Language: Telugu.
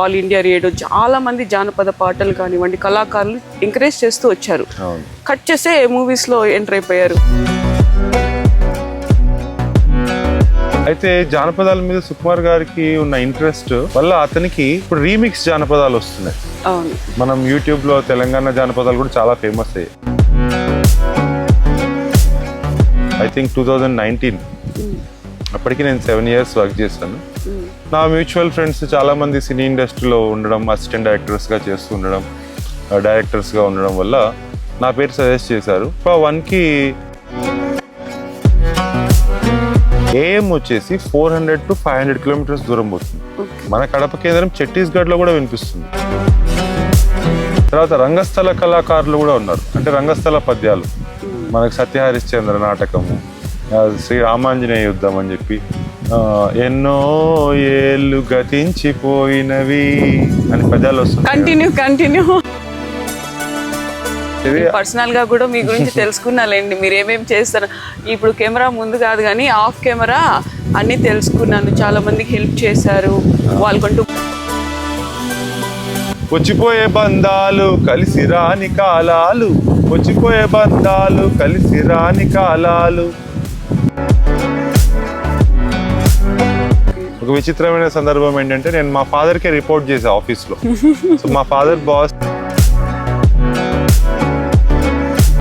ఆల్ ఇండియా రేడియో చాలా మంది జానపద పాటలు కానివ్వండి కళాకారులు ఎంకరేజ్ చేస్తూ వచ్చారు. కట్ చేసే మూవీస్లో ఎంటర్ అయిపోయారు. అయితే జానపదాల మీద సుకుమార్ గారికి ఉన్న ఇంట్రెస్ట్ వల్ల అతనికి ఇప్పుడు రీమిక్స్ జానపదాలు వస్తున్నాయి. అవును. మనం యూట్యూబ్లో తెలంగాణ జానపదాలు కూడా చాలా ఫేమస్ అయ్యాయి. I think two thousand nineteen అప్పటికి నేను సెవెన్ ఇయర్స్ వర్క్ చేశాను. నా మ్యూచువల్ ఫ్రెండ్స్ చాలా మంది సినీ ఇండస్ట్రీలో ఉండడం అసిస్టెంట్ డైరెక్టర్స్గా చేస్తూ ఉండడం డైరెక్టర్స్గా ఉండడం వల్ల నా పేరు సజెస్ట్ చేశారు. వన్కి ఏఎం వచ్చేసి four hundred to five hundred kilometres దూరం పోతుంది. మన కడప కేంద్రం ఛత్తీస్గఢ్లో కూడా వినిపిస్తుంది. తర్వాత రంగస్థల కళాకారులు కూడా ఉన్నారు. అంటే రంగస్థల పద్యాలు. మనకు సత్యహరిశ్చంద్ర నాటకము శ్రీ రామాంజనేయ యుద్ధం అని చెప్పి ఎన్నో ఏళ్ళు గతించిపోయినవి అని పద్యాలు వస్తున్నాయి. కంటిన్యూ కంటిన్యూ పర్సనల్గా కూడా మీ గురించి తెలుసుకున్నాలేండి. మీరు ఏమేమి చేస్తారు? ఇప్పుడు కెమెరా ముందు కాదు కానీ ఆఫ్ కెమెరా అన్ని తెలుసుకున్నాను. చాలా మందికి హెల్ప్ చేశారు. వాళ్ళకంటూ వచ్చిపోయే బంధాలు కలిసి రాని కాలాలు వచ్చిపోయే బంధాలు కలిసి రాని కాలాలు. ఒక విచిత్రమైన సందర్భం ఏంటంటే నేను మా ఫాదర్కే రిపోర్ట్ చేసా ఆఫీస్లో సో మా ఫాదర్ బాస్